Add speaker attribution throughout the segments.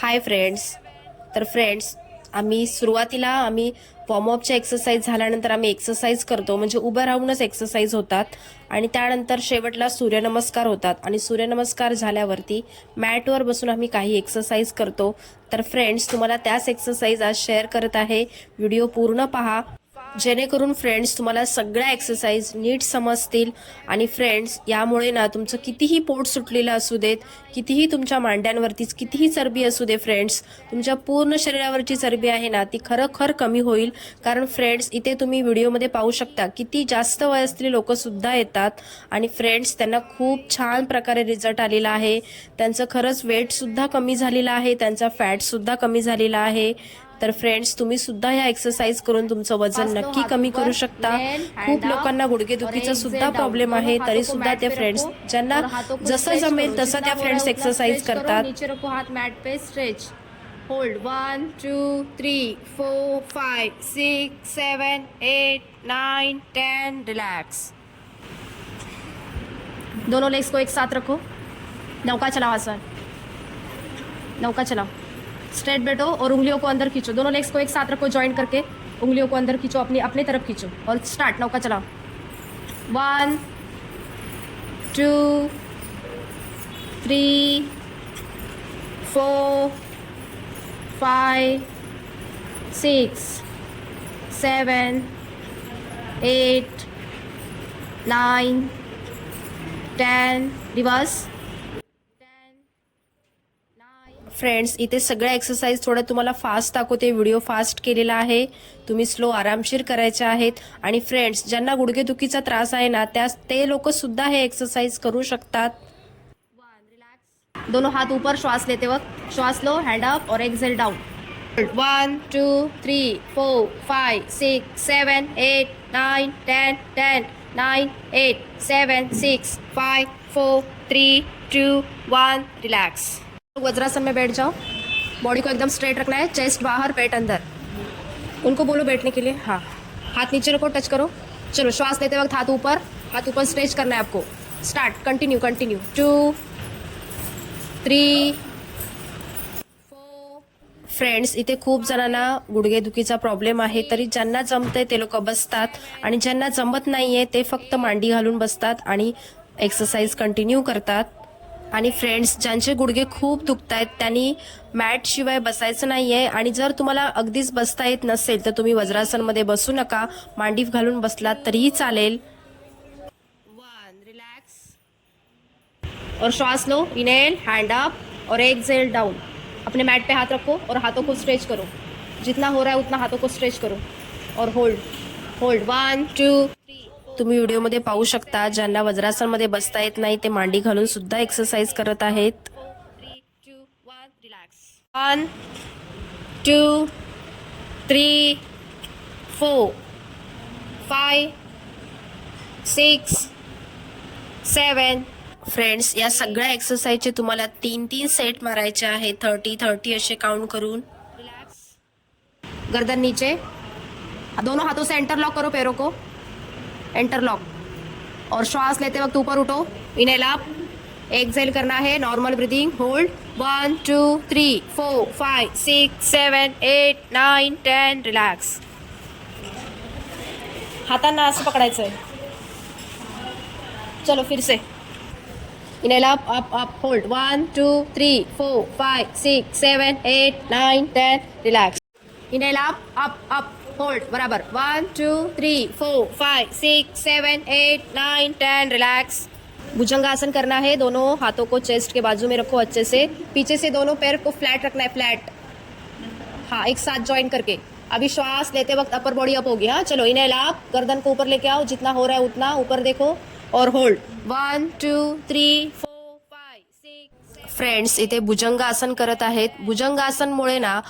Speaker 1: Hi friends तर friends आम्ही सुरुवातीला आम्ही वॉर्मअपच्या एक्सरसाइज झाल्यानंतर आम्ही एक्सरसाइज करतो. म्हणजे उभं राहूनच एक्सरसाइज होतात. आणि त्यानंतर शेवटला सूर्यनमस्कार होतात. आणि सूर्यनमस्कार झाल्यावरती मॅटवर बसून आम्ही काही एक्सरसाइज करतो. तर फ्रेंड्स तुम्हाला त्याच एक्सरसाइज आज शेअर करत आहे. व्हिडिओ पूर्ण पहा. जेणेकरून फ्रेंड्स तुम्हाला सगळ्या एक्सरसाइज नीट समजतील आणि फ्रेंड्स यामुळे ना तुमचं कितीही पोट सुटलेलं असू देत कितीही तुमच्या मांड्यांवरतीच कितीही चरबी असू दे फ्रेंड्स तुमच्या पूर्ण शरीरावरची चरबी आहे ना ती खरोखर कमी होईल. कारण फ्रेंड्स इथे तुम्ही व्हिडिओमध्ये पाहू शकता किती जास्त वयस्त्री लोकसुद्धा येतात आणि फ्रेंड्स त्यांना खूप छान प्रकारे रिझल्ट आलेला आहे. त्यांचं खरंच वेटसुद्धा कमी झालेलं आहे त्यांचा फॅटसुद्धा कमी झालेला आहे. तर फ्रेंड्स तुम्ही सुद्धा ह्या एक्सरसाइज करून तुमचं वजन नक्की कमी करू शकता. खूप लोकांना गुडघेदुखीचा सुद्धा प्रॉब्लेम आहे. तरी सुद्धा ते फ्रेंड्स ज्यांना जसं जमेल तसं त्या फ्रेंड्स एक्सरसाइज करतात.
Speaker 2: मैट पे stretch hold one two three four five six seven eight nine ten relax दोनों लेग्स को एक साथ रखो. नौका चलाओ आसान. नौका चलाओ. स्ट्रेट बैठो और उंगलियों को अंदर खींचो। दोनों लेग्स को एक साथ रखो ज्वाइन करके। उंगलियों को अंदर खींचो, अपनी अपने तरफ़ खींचो। और स्टार्ट नौका चलाओ। One two three four five six seven eight nine ten Reverse.
Speaker 1: Friends इथे सगळ्या एक्सरसाइज थोडं तुम्हाला फास्ट दाखवते. व्हिडिओ फास्ट केलेला आहे. तुम्ही स्लो आरामशीर करायचे आहेत. आणि फ्रेंड्स ज्यांना गुडघेदुखीचा त्रास आहे ना त्या ते लोक सुद्धा हे एक्सरसाइज करू शकतात.
Speaker 2: दोनों हाथ ऊपर श्वास लेते वक्त. श्वास लो हैंड अप और exhale down one two three four five six seven eight nine ten ten nine eight seven six five four three two one relax vajrasana में बैठ जाओ। बॉडी को एकदम स्ट्रेट रखना है चेस्ट बाहर पेट अंदर। उनको बोलो बैठने के लिए। हाँ। हाथ नीचे रखो टच करो। चलो श्वास लेते वक्त हाथ ऊपर। हाथ ऊपर स्ट्रेच करना है आपको। Start continue continue two three
Speaker 1: friends इथे खूप जणांना गुडघेदुखीचा प्रॉब्लेम आहे. तरी ज्यांना जमतंय ते लोक बसतात. आणि ज्यांना जमत नाहीये ते फक्त मांडी घालून बसतात आणि एक्सरसाइज कंटिन्यू करतात. आणि फ्रेंड्स ज्यांचे गुडघे खूप दुखत आहेत त्यांनी मॅट शिवाय बसायचं आहे आणि जर तुम्हाला अगदीच बसता येत नसेल तर तुम्ही वज्रासनमध्ये बसू नका. मांडीफ घालून बसलात तरीही चालेल.
Speaker 2: वन रिलॅक्स और श्वास लो. इनहेल हैंड अप और एक्सेल डाउन अपने मैट पे हाथ रखो और हाथों को स्ट्रेच करो। जितना हो रहा है उतना हाथों को स्ट्रेच करो। और होल्ड होल्ड वन टू
Speaker 1: तुम्ही व्हिडिओमध्ये पाहू शकता ज्यांना वज्रासनमध्ये बसता येत नाही ते मांडी घालून सुद्धा एक्सरसाइज करत आहेत.
Speaker 2: One, two, three, four, five, six, seven.
Speaker 1: Friends या सगळ्या एक्सरसाइजचे तुम्हाला तीन तीन सेट मारायचे आहेत थर्टी थर्टी असे काउंट करून.
Speaker 2: गर्दन नीचे दोनों हाथों से एंटर लॉक करो पैरों को एंटर लॉक और श्वास लेते वक्त ऊपर उठो। इनहेल अप एक्सेल करना है। Normal breathing hold one two three four five six seven eight nine ten relax हातांना असं पकडायचं आहे चलो, फिर से. Inhale up up up hold one two three four five six seven eight nine ten relax inhale up up up hold बराबर one two three four five six seven eight nine ten relax bhujangasana करना है दोनों हाथों को chest के बाजू में रखो अच्छे से। पीछे से दोनों पैर को फ्लैट रखना है फ्लैट हाँ एक साथ ज्वाइन करके। अभी श्वास लेते वक्त अपर बॉडी अप होगी। हाँ चलो इन्हें आप गर्दन को ऊपर लेके आओ। जितना हो रहा है उतना ऊपर देखो और hold one two three four five six
Speaker 1: friends इथे भुजंगासन करत आहेत. भुजंगासनमुळे ना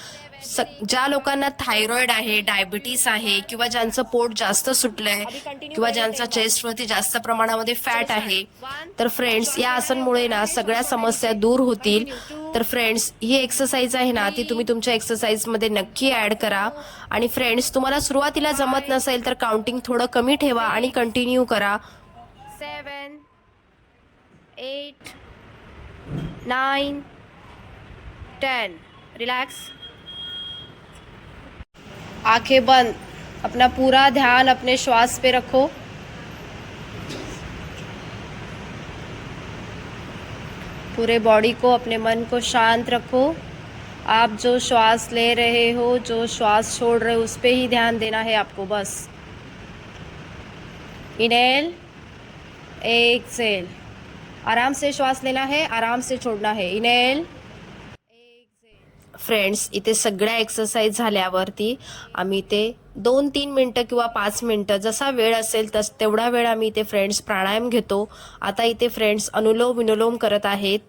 Speaker 1: ज्या लोकांना थायरॉइड आहे डायबिटीस आहे किंवा ज्यांचं पोट जास्त सुटलंय किंवा ज्यांचा चेस्टवरती जास्त प्रमाणामध्ये फॅट आहे तर फ्रेंड्स या आसनमुळे ना सगळ्या समस्या दूर होतील. तर फ्रेंड्स ही एक्सरसाइज आहे ना ती तुम्ही तुमच्या एक्सरसाइजमध्ये नक्की ॲड करा. आणि फ्रेंड्स तुम्हाला सुरुवातीला जमत नसेल तर काउंटिंग थोडं कमी ठेवा आणि कंटिन्यू करा.
Speaker 2: Seven eight nine ten relax आँखें बंद। अपना पूरा ध्यान अपने श्वास पे रखो। पूरे बॉडी को, अपने मन को शांत रखो। आप जो श्वास ले रहे हो, जो श्वास छोड़ रहे हो, उस पर ही ध्यान देना है आपको, बस। इनहेल एक्सेल आराम से श्वास लेना है, आराम से छोड़ना है। इनहेल
Speaker 1: फ्रेंड्स इथे सगळ्या एक्सरसाइज झाल्यावरती आम्ही ते दोन तीन मिनटं किंवा पाच मिनटं जसा वेळ असेल तस तेवढा वेळ आम्ही इथे फ्रेंड्स प्राणायाम घेतो. आता इथे फ्रेंड्स अनुलोम विनुलोम करत आहेत.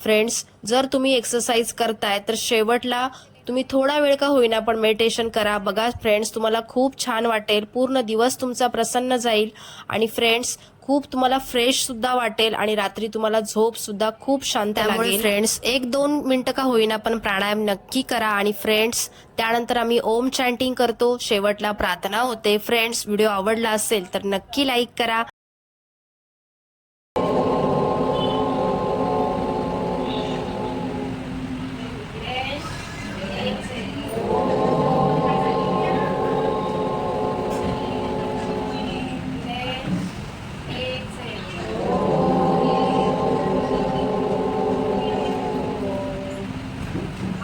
Speaker 1: फ्रेंड्स जर तुम्ही एक्सरसाइज करताय तर शेवटला तुम्ही थोडा वेळ का होईना पण मेडिटेशन करा. बघा फ्रेंड्स तुम्हाला खूप छान वाटेल. पूर्ण दिवस तुमचा प्रसन्न जाईल आणि फ्रेंड्स खूप तुम्हाला फ्रेश सुद्धा वाटेल आणि रात्री तुम्हाला झोप सुद्धा खूप शांत लागेल. फ्रेंड्स एक दोन मिनिटं का होईना पण प्राणायाम नक्की करा आणि फ्रेंड्स त्यानंतर आम्ही ओम चॅन्टिंग करतो. शेवटला प्रार्थना होते. फ्रेंड्स व्हिडिओ आवडला असेल तर नक्की लाईक करा.